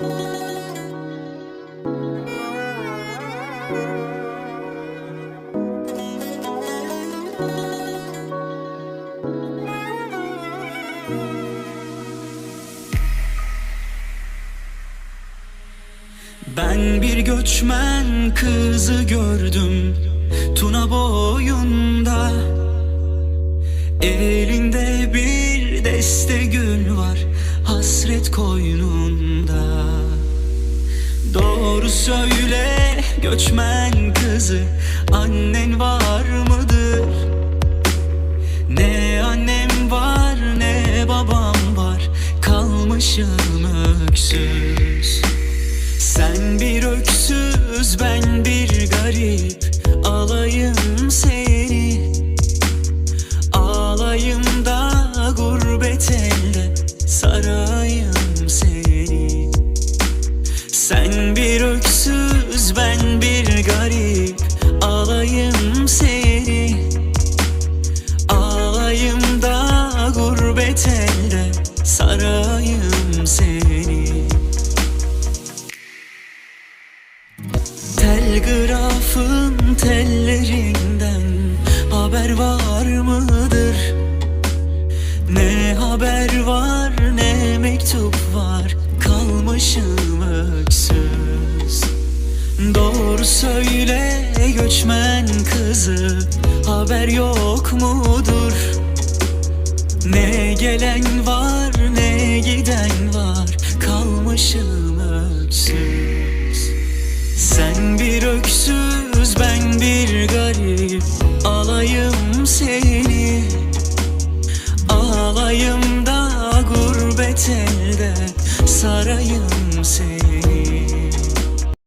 Ben bir göçmen kızı gördüm Tuna boyunda Elinde bir deste gül var Hasret koynunda söyle göçmen kızı Annen var mıdır? Ne annem var ne babam var Kalmışım öksüz Sen bir öksüz ben bir garip Alayım Sen bir öksüz ben bir garip. Alayım seni. Ağlayım da gurbet elde. Sarayım seni. Telgrafın tellerinden söyle göçmen kızı Haber yok mudur? Ne gelen var ne giden var Kalmışım öksüz. Sen bir öksüz ben bir garip Alayım seni. Ağlayım da gurbet elde Sarayım seni